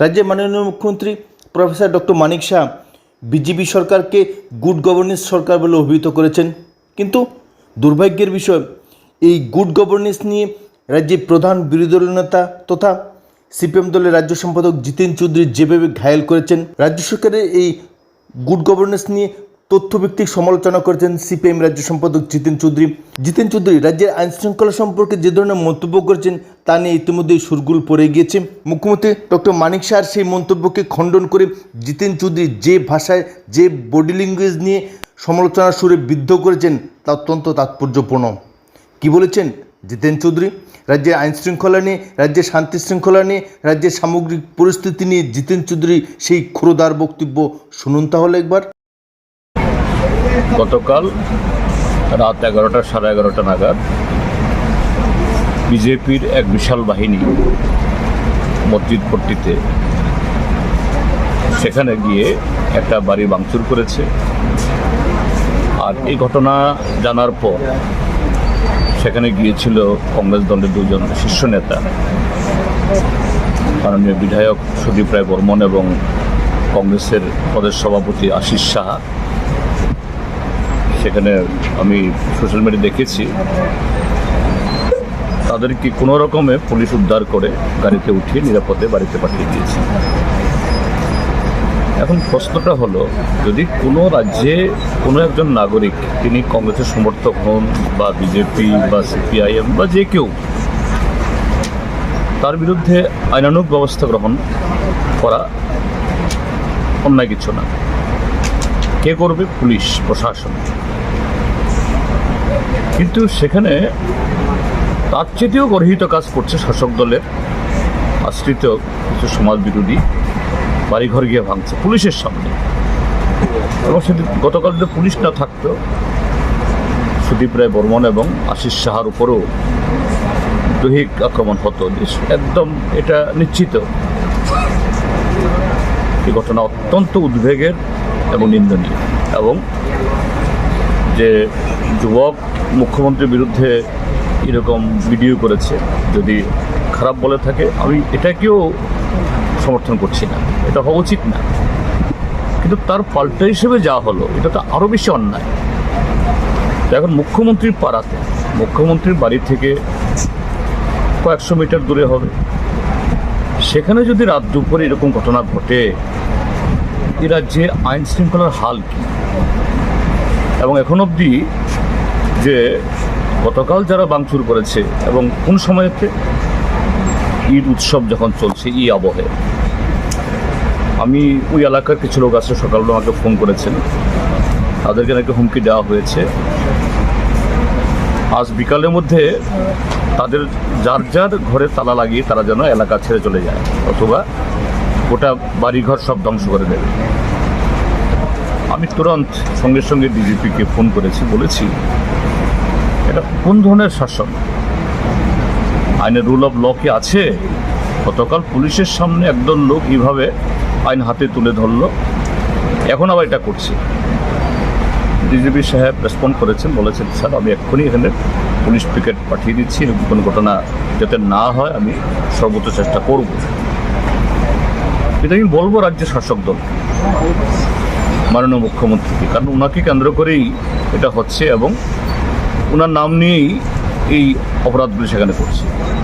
রাজ্যের মাননীয় মুখ্যমন্ত্রী professor doctor Manik Saha BJP সরকারকে গুড গভর্নেন্স সরকার বলে অভিহিত করেছেন। কিন্তু দুর্ভাগ্যের বিষয়, এই গুড গভর্নেন্স নিয়ে রাজ্যের প্রধান বিরোধী দল নেতা তথা সিপিএম দলের রাজ্য সম্পাদক জিতেন চৌধুরী যেভাবে ঘায়েল করেছেন, রাজ্য সরকারের এই গুড গভর্নেন্স নিয়ে তথ্যভিত্তিক সমালোচনা করেছেন সিপিএম রাজ্য সম্পাদক জিতেন চৌধুরী। জিতেন চৌধুরী, রাজ্যের আইন শৃঙ্খলা সম্পর্কে যে ধরনের মন্তব্য করেছেন তা নিয়ে ইতিমধ্যেই সুরগুল পড়ে গিয়েছে। মুখ্যমন্ত্রী ডক্টর মানিক শাহর সেই মন্তব্যকে খণ্ডন করে জিতেন চৌধুরী যে ভাষায়, যে বডি ল্যাঙ্গুয়েজ নিয়ে সমালোচনার সুরে বিদ্ধ করেছেন, তা অত্যন্ত তাৎপর্যপূর্ণ। কি বলেছেন জিতেন চৌধুরী? রাজ্যের আইন শৃঙ্খলা নিয়ে, রাজ্যের শান্তি শৃঙ্খলা নিয়ে, রাজ্যের সামগ্রিক পরিস্থিতি নিয়ে জিতেন চৌধুরী সেই ক্ষুরদার বক্তব্য শুনুন তাহলে একবার। গতকাল রাত এগারোটা, সাড়ে এগারোটা নাগাদ বিজেপির এক বিশাল বাহিনী মসজিদ পট্টিতে সেখানে গিয়ে একটা বাড়ি ভাঙচুর করেছে। আর এই ঘটনা জানার পর সেখানে গিয়েছিল কংগ্রেস দলের দুজন শীর্ষ নেতা, মাননীয় বিধায়ক সুদীপ রায় বর্মন এবং কংগ্রেসের প্রদেশ সভাপতি আশিস সাহা। সেখানে আমি সোশ্যাল মিডিয়া দেখেছি। তাদেরকে কোনো রকমে পুলিশ উদ্ধার করে গাড়িতে উঠিয়ে নিরাপদে বাড়িতে পাঠিয়ে দিয়েছে। এখন প্রশ্নটা হলো, যদি কোনো রাজ্যে কোনো একজন নাগরিক তিনি কংগ্রেসের সমর্থক হন বা বিজেপি বা সিপিআইএম বা যে কেউ, তার বিরুদ্ধে আইনানুগ ব্যবস্থা গ্রহণ করা অন্যায় কিছু না। কে করবে? পুলিশ, প্রশাসন। কিন্তু সেখানে তার চেয়েও গর্হিত কাজ করছে শাসক দলের আশ্রিত কিছু সমাজ বিরোধী বাড়িঘর গিয়ে ভাঙছে পুলিশের সামনে। এবং সেদিন গতকাল যদি পুলিশ না থাকতো সুদীপ রায় বর্মন এবং আশিস সাহার উপরও দৈহিক আক্রমণ হতো। একদম এটা নিশ্চিত। এই ঘটনা অত্যন্ত উদ্বেগের এবং নিন্দনীয়। এবং যে যুবক মুখ্যমন্ত্রীর বিরুদ্ধে এরকম ভিডিও করেছে, যদি খারাপ বলে থাকে, আমি এটাকেও সমর্থন করছি না। এটা হওয়া উচিত না। কিন্তু তার পাল্টা হিসেবে যা হলো, এটা তো আরও বেশি অন্যায়। এখন মুখ্যমন্ত্রীর পাড়াতে, মুখ্যমন্ত্রীর বাড়ি থেকে কয়েকশো মিটার দূরে হবে। সেখানে যদি রাত দুপুরে এরকম ঘটনা ঘটে, এ রাজ্যে আইন শৃঙ্খলার হাল কি? এবং এখন অবধি যে গতকাল যারা বাংচুর করেছে এবং কোন সময়তে ঈদ উৎসব যখন চলছে, ই আবহে। আমি ওই এলাকার কিছু লোক আছে সকালবেলা আমাকে ফোন করেছেন। তাদেরকে নাকি হুমকি দেওয়া হয়েছে। আজ বিকালের মধ্যে তাদের যার যার ঘরে তালা লাগিয়ে তারা যেন এলাকা ছেড়ে চলে যায়, অথবা গোটা বাড়িঘর সব ধ্বংস করে দেবে। আমি তুরন্ত সঙ্গে সঙ্গে ডিজিপিকে ফোন করেছি, বলেছি, এটা কোন ধরনের শাসন? আইনের রুল অফ ল কি আছে? গতকাল পুলিশের সামনে একদল লোক এইভাবে আইন হাতে তুলে ধরলো। এখন আবার এটা করছে। ডিজিপি সাহেব রেসপন্ড করেছেন, বলেছেন, স্যার, আমি এক্ষুনি এখানে পুলিশ পিকেট পাঠিয়ে দিচ্ছি। এরকম কোনো ঘটনা যাতে না হয়, আমি সর্বোচ্চ চেষ্টা করব। এটা আমি বলব রাজ্যের শাসক দল। মাননীয় মুখ্যমন্ত্রীকে কারণ ওনাকে কেন্দ্র করেই এটা হচ্ছে এবং ওনার নাম নিয়েই এই অপরাধগুলি সেখানে করছে